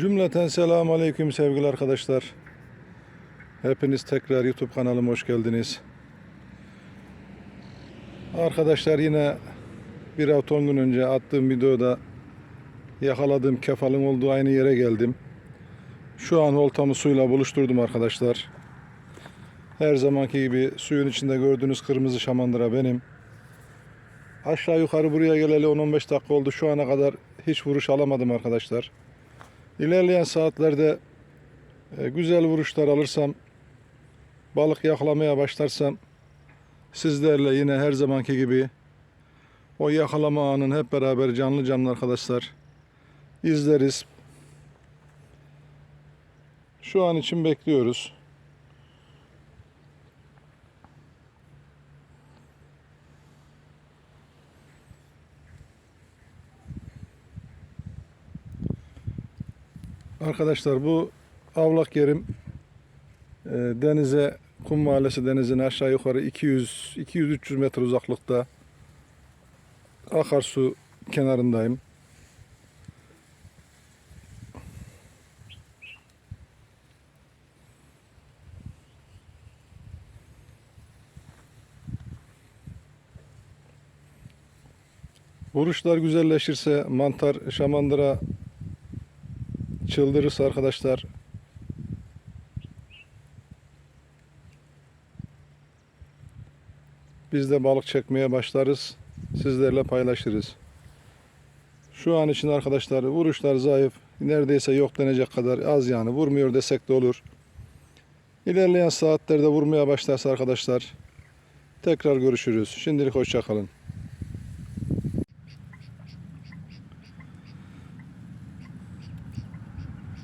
Cümleten selamun aleyküm sevgili arkadaşlar. Hepiniz tekrar YouTube kanalıma hoş geldiniz. Arkadaşlar yine bir hafta on gün önce attığım videoda yakaladığım kefalın olduğu aynı yere geldim. Şu an oltamı suyla buluşturdum arkadaşlar. Her zamanki gibi suyun içinde gördüğünüz kırmızı şamandıra benim. Aşağı yukarı buraya geleli 10-15 dakika oldu. Şu ana kadar hiç vuruş alamadım arkadaşlar. İlerleyen saatlerde e, güzel vuruşlar alırsam, balık yakalamaya başlarsam sizlerle yine her zamanki gibi o yakalama anını hep beraber canlı canlı arkadaşlar izleriz. Şu an için bekliyoruz. Arkadaşlar bu avlak yerim e, denize Kum Mahallesi denizine aşağı yukarı 200 200 metre uzaklıkta akarsu kenarındayım. Vuruşlar güzelleşirse mantar, şamandıra çıldırırsa arkadaşlar biz de balık çekmeye başlarız. Sizlerle paylaşırız. Şu an için arkadaşlar vuruşlar zayıf. Neredeyse yok denecek kadar az yani. Vurmuyor desek de olur. İlerleyen saatlerde vurmaya başlarsa arkadaşlar tekrar görüşürüz. Şimdilik hoşçakalın.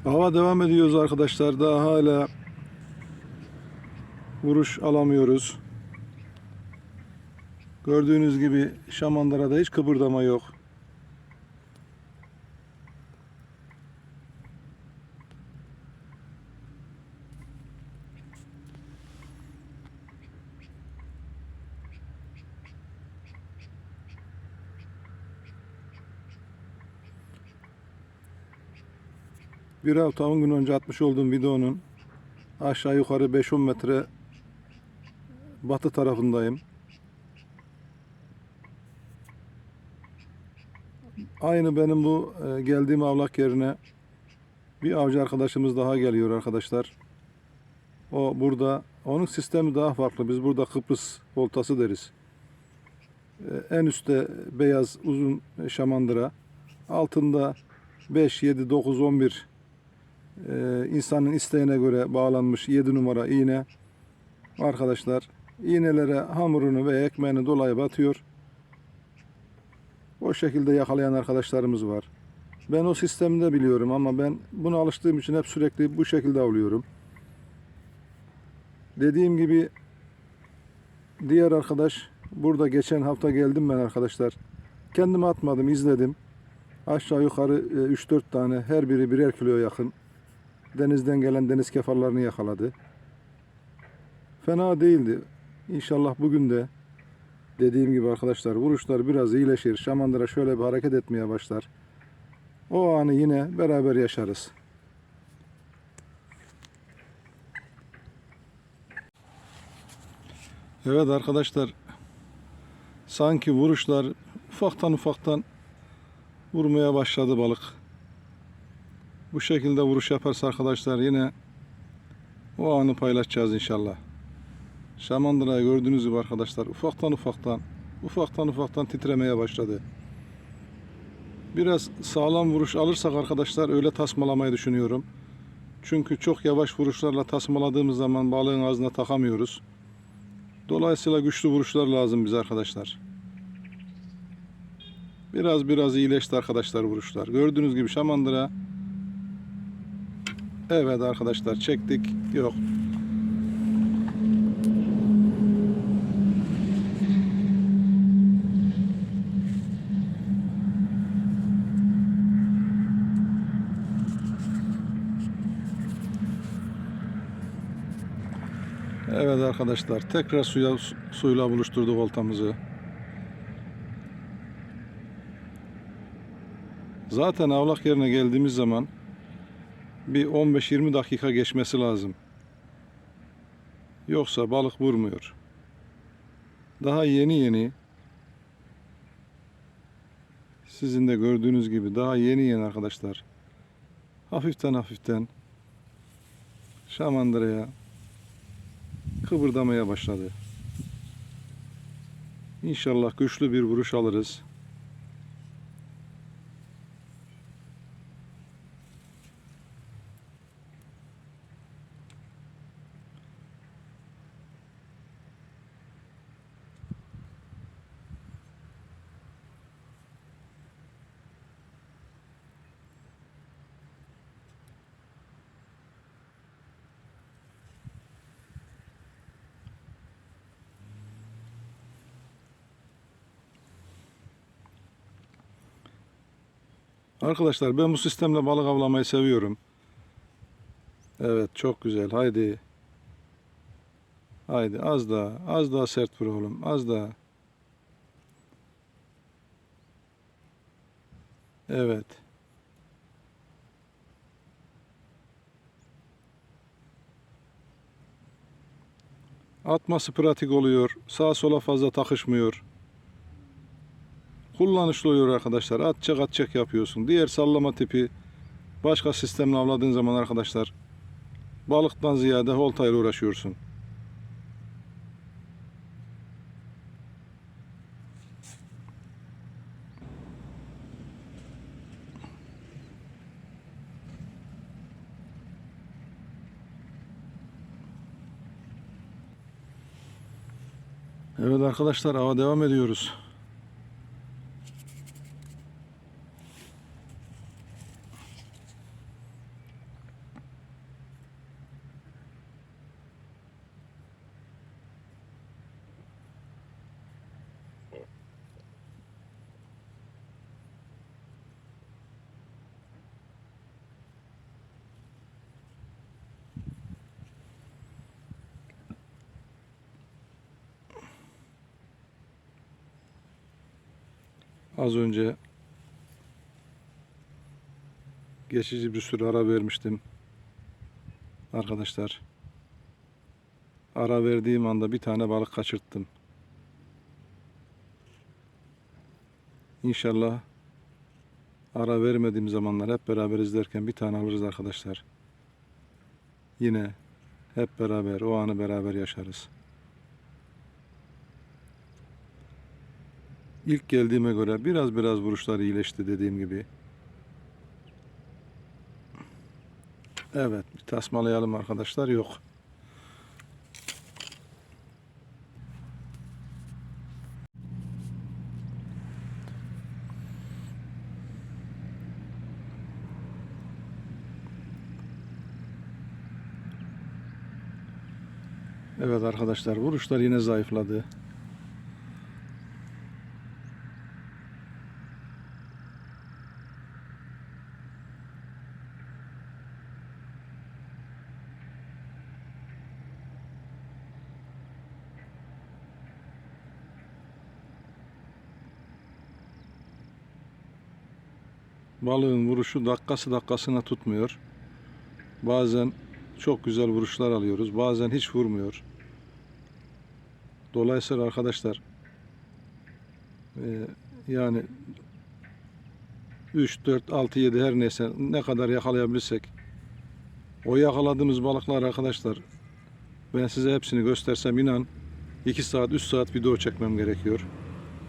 Hava devam ediyoruz arkadaşlar. Daha hala vuruş alamıyoruz. Gördüğünüz gibi şamandırada hiç kıpırdama yok. Bir hafta 10 gün önce atmış olduğum videonun aşağı yukarı 5-10 metre batı tarafındayım. Aynı benim bu e, geldiğim avlak yerine bir avcı arkadaşımız daha geliyor arkadaşlar. O burada onun sistemi daha farklı. Biz burada Kıbrıs voltası deriz. E, En üstte beyaz uzun şamandıra. Altında 5, 7, 9, 11 e, insanın isteğine göre bağlanmış 7 numara iğne. Arkadaşlar iğnelere hamurunu ve ekmeğini dolayı batıyor. O şekilde yakalayan arkadaşlarımız var. Ben o sistemi de biliyorum ama ben buna alıştığım için hep sürekli bu şekilde avlıyorum. Dediğim gibi diğer arkadaş burada geçen hafta geldim ben arkadaşlar. Kendim atmadım izledim. Aşağı yukarı e, 3-4 tane her biri birer kiloya yakın denizden gelen deniz kefallarını yakaladı. Fena değildi. İnşallah bugün de dediğim gibi arkadaşlar vuruşlar biraz iyileşir. Şamandıra şöyle bir hareket etmeye başlar. O anı yine beraber yaşarız. Evet arkadaşlar sanki vuruşlar ufaktan ufaktan vurmaya başladı balık. Bu şekilde vuruş yaparsa arkadaşlar yine o anı paylaşacağız inşallah. Şamandıra'yı gördüğünüz gibi arkadaşlar ufaktan ufaktan ufaktan ufaktan titremeye başladı. Biraz sağlam vuruş alırsak arkadaşlar öyle tasmalamayı düşünüyorum. Çünkü çok yavaş vuruşlarla tasmaladığımız zaman balığın ağzına takamıyoruz. Dolayısıyla güçlü vuruşlar lazım bize arkadaşlar. Biraz biraz iyileşti arkadaşlar vuruşlar. Gördüğünüz gibi şamandıra Evet arkadaşlar çektik. Yok. Evet arkadaşlar tekrar suya suyla buluşturduk oltamızı. Zaten avlak yerine geldiğimiz zaman bir 15-20 dakika geçmesi lazım. Yoksa balık vurmuyor. Daha yeni yeni sizin de gördüğünüz gibi daha yeni yeni arkadaşlar. Hafiften hafiften şamandıraya kıvırdamaya başladı. İnşallah güçlü bir vuruş alırız. Arkadaşlar ben bu sistemle balık avlamayı seviyorum. Evet çok güzel. Haydi. Haydi az daha. Az daha sert vur oğlum. Az daha. Evet. Atması pratik oluyor. Sağa sola fazla takışmıyor. Kullanışlı oluyor arkadaşlar. Atacak atacak yapıyorsun. Diğer sallama tipi başka sistemle avladığın zaman arkadaşlar balıktan ziyade oltayla uğraşıyorsun. Evet arkadaşlar ava devam ediyoruz. Az önce geçici bir süre ara vermiştim. Arkadaşlar. Ara verdiğim anda bir tane balık kaçırttım. İnşallah ara vermediğim zamanlar hep beraber izlerken bir tane alırız arkadaşlar. Yine hep beraber o anı beraber yaşarız. İlk geldiğime göre biraz biraz vuruşlar iyileşti dediğim gibi. Evet, bir tasmalayalım arkadaşlar. Yok. Evet arkadaşlar, vuruşlar yine zayıfladı. Balığın vuruşu dakikası dakikasına tutmuyor. Bazen çok güzel vuruşlar alıyoruz. Bazen hiç vurmuyor. Dolayısıyla arkadaşlar e, yani 3, 4, 6, 7 her neyse ne kadar yakalayabilirsek o yakaladığımız balıklar arkadaşlar ben size hepsini göstersem inan 2 saat 3 saat video çekmem gerekiyor.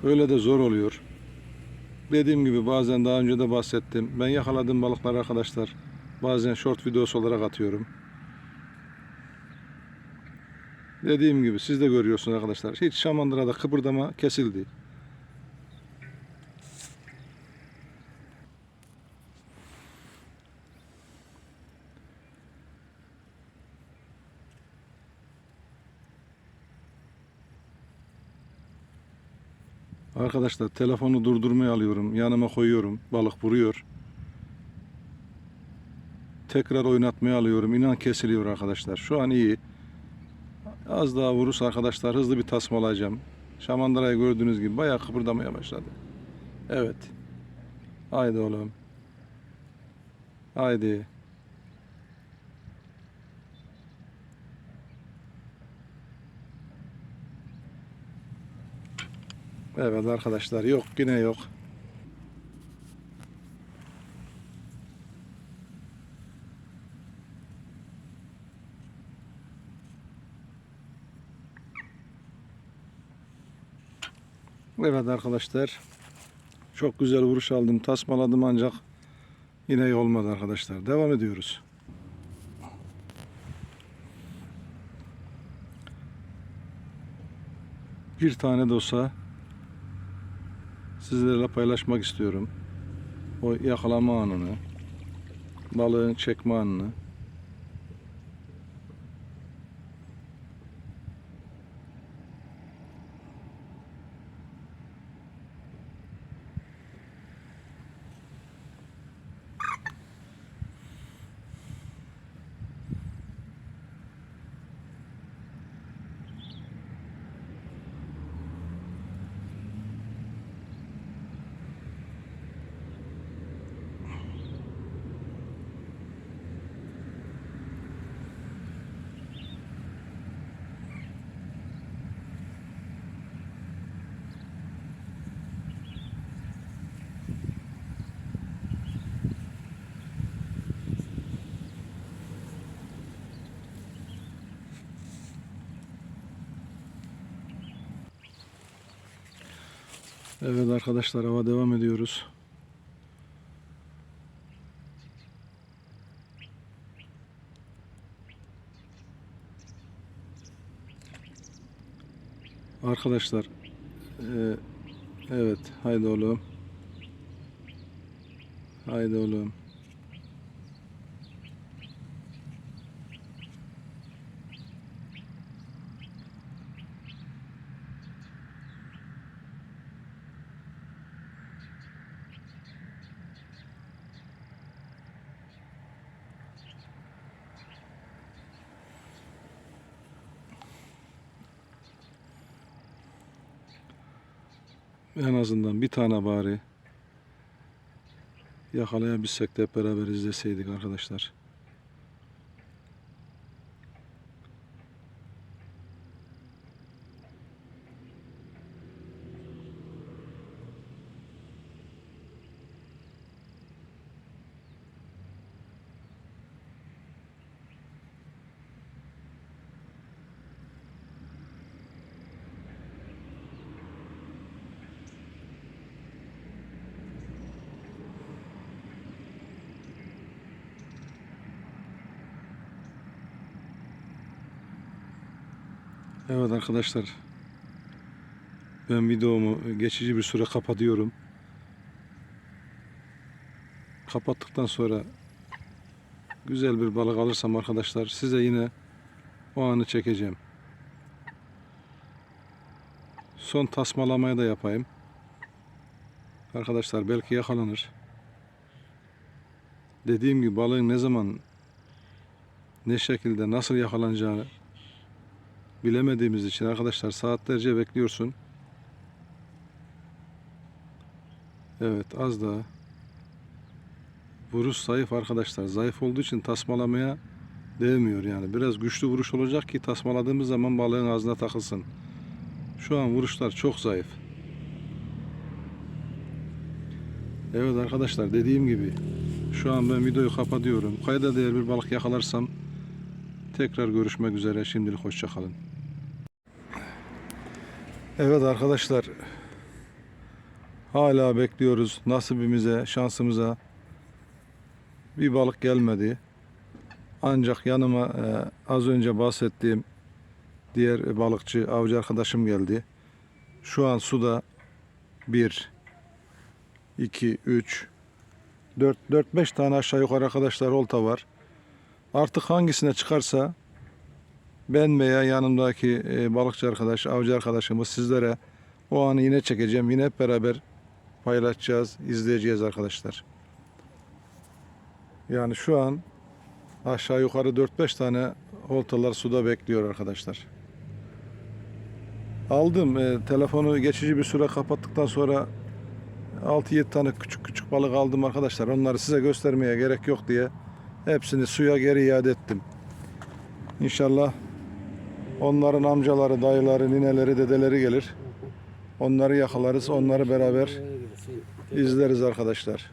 Öyle de zor oluyor. Dediğim gibi bazen daha önce de bahsettim. Ben yakaladığım balıklar arkadaşlar bazen short videosu olarak atıyorum. Dediğim gibi siz de görüyorsunuz arkadaşlar. Hiç şamandırada kıpırdama kesildi. Arkadaşlar telefonu durdurmaya alıyorum. Yanıma koyuyorum. Balık vuruyor. Tekrar oynatmaya alıyorum. İnan kesiliyor arkadaşlar. Şu an iyi. Az daha vurursa arkadaşlar hızlı bir tasma alacağım. Şamandırayı gördüğünüz gibi bayağı kıpırdamaya başladı. Evet. Haydi oğlum. Haydi. Evet arkadaşlar yok yine yok. Evet arkadaşlar. Çok güzel vuruş aldım. Tasmaladım ancak yine olmadı arkadaşlar. Devam ediyoruz. Bir tane de olsa sizlerle paylaşmak istiyorum. O yakalama anını, balığın çekme anını. Evet arkadaşlar hava devam ediyoruz. Arkadaşlar eee, evet haydi oğlum. Haydi oğlum. En azından bir tane bari yakalayabilsek de hep beraber izleseydik arkadaşlar. Evet arkadaşlar. Ben videomu geçici bir süre kapatıyorum. Kapattıktan sonra güzel bir balık alırsam arkadaşlar size yine o anı çekeceğim. Son tasmalamayı da yapayım. Arkadaşlar belki yakalanır. Dediğim gibi balığın ne zaman ne şekilde nasıl yakalanacağını bilemediğimiz için arkadaşlar saatlerce bekliyorsun. Evet az daha. Vuruş zayıf arkadaşlar. Zayıf olduğu için tasmalamaya değmiyor yani. Biraz güçlü vuruş olacak ki tasmaladığımız zaman balığın ağzına takılsın. Şu an vuruşlar çok zayıf. Evet arkadaşlar dediğim gibi şu an ben videoyu kapatıyorum. Kayda değer bir balık yakalarsam tekrar görüşmek üzere. Şimdilik hoşçakalın. Evet arkadaşlar. Hala bekliyoruz nasibimize, şansımıza. Bir balık gelmedi. Ancak yanıma e, az önce bahsettiğim diğer balıkçı, avcı arkadaşım geldi. Şu an suda 1 2 3 4 4 5 tane aşağı yukarı arkadaşlar olta var. Artık hangisine çıkarsa ben veya yanımdaki e, balıkçı arkadaş, avcı arkadaşımız sizlere o anı yine çekeceğim. Yine hep beraber paylaşacağız, izleyeceğiz arkadaşlar. Yani şu an aşağı yukarı 4-5 tane oltalar suda bekliyor arkadaşlar. Aldım. e, telefonu geçici bir süre kapattıktan sonra 6-7 tane küçük küçük balık aldım arkadaşlar. Onları size göstermeye gerek yok diye hepsini suya geri iade ettim. İnşallah onların amcaları, dayıları, nineleri, dedeleri gelir. Onları yakalarız. Onları beraber izleriz arkadaşlar.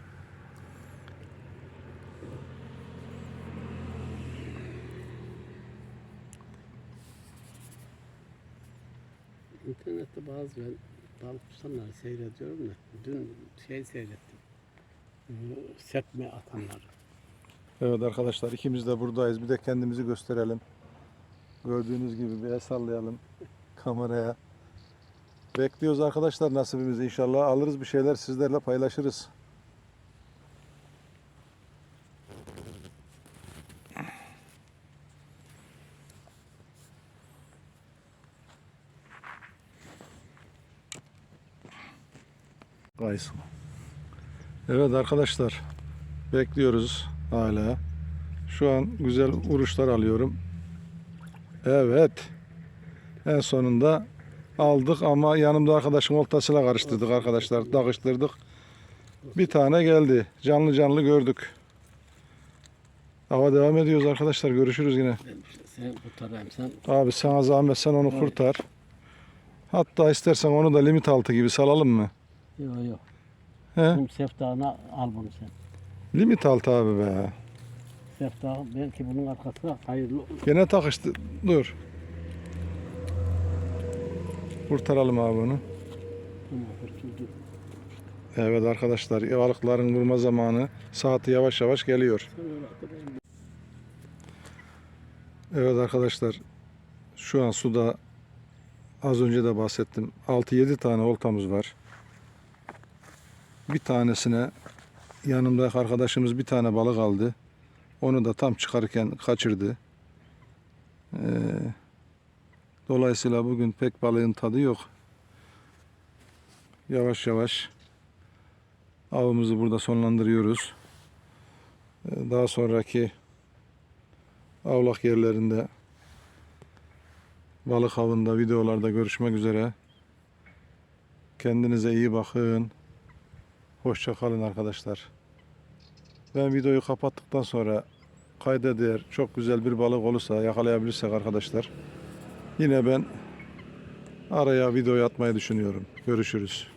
İnternette bazı ben balık tutanları seyrediyorum da dün şey seyrettim. Sepme atanları. Evet arkadaşlar ikimiz de buradayız. Bir de kendimizi gösterelim. Gördüğünüz gibi bir el sallayalım kameraya. Bekliyoruz arkadaşlar nasibimizi inşallah. Alırız bir şeyler sizlerle paylaşırız. Guys. Evet arkadaşlar bekliyoruz hala. Şu an güzel vuruşlar alıyorum. Evet. En sonunda aldık ama yanımda arkadaşın oltasıyla karıştırdık arkadaşlar. Takıştırdık. Bir tane geldi. Canlı canlı gördük. Hava devam ediyoruz arkadaşlar. Görüşürüz yine. Sen kurtarayım sen. Abi sana zahmet sen onu kurtar. Hatta istersen onu da limit altı gibi salalım mı? Yok yok. He? Al bunu sen. Limit altı abi be. Seftağ belki bunun arkası hayırlı olur. Gene takıştı. Dur. Kurtaralım abi onu. Evet arkadaşlar balıkların vurma zamanı saati yavaş yavaş geliyor. Evet arkadaşlar şu an suda az önce de bahsettim 6-7 tane oltamız var. Bir tanesine yanımdaki arkadaşımız bir tane balık aldı. Onu da tam çıkarken kaçırdı. Ee, dolayısıyla bugün pek balığın tadı yok. Yavaş yavaş avımızı burada sonlandırıyoruz. Ee, daha sonraki avlak yerlerinde balık avında videolarda görüşmek üzere. Kendinize iyi bakın. Hoşça kalın arkadaşlar. Ben videoyu kapattıktan sonra kayda değer çok güzel bir balık olursa yakalayabilirsek arkadaşlar yine ben araya videoyu atmayı düşünüyorum. Görüşürüz.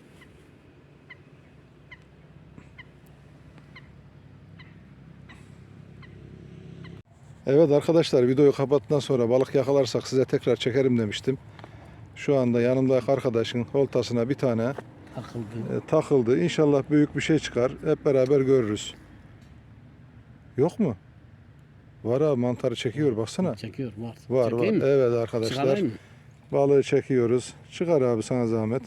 Evet arkadaşlar videoyu kapattıktan sonra balık yakalarsak size tekrar çekerim demiştim. Şu anda yanımdaki arkadaşın oltasına bir tane Takıldı. e, takıldı. İnşallah büyük bir şey çıkar. Hep beraber görürüz. Yok mu? Var abi mantarı çekiyor baksana. Çekiyor var. Var var. Mi? Evet arkadaşlar. Mı? Balığı çekiyoruz. Çıkar abi sana zahmet.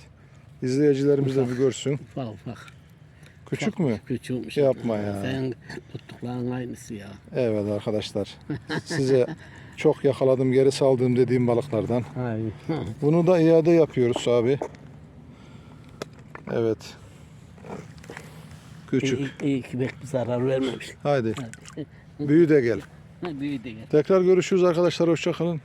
İzleyicilerimiz de bir görsün. Ufak ufak. Küçük Ufak, mü? Küçükmüş. Yapma ya. Sen tuttukların aynısı ya. Evet arkadaşlar. Size çok yakaladım geri saldım dediğim balıklardan. Bunu da iade yapıyoruz abi. Evet. Küçük. iyi, iyi ki belki zarar vermemiş. Haydi. Büyü de gel. Ha, büyüdü gel. Tekrar görüşürüz arkadaşlar. Hoşça kalın.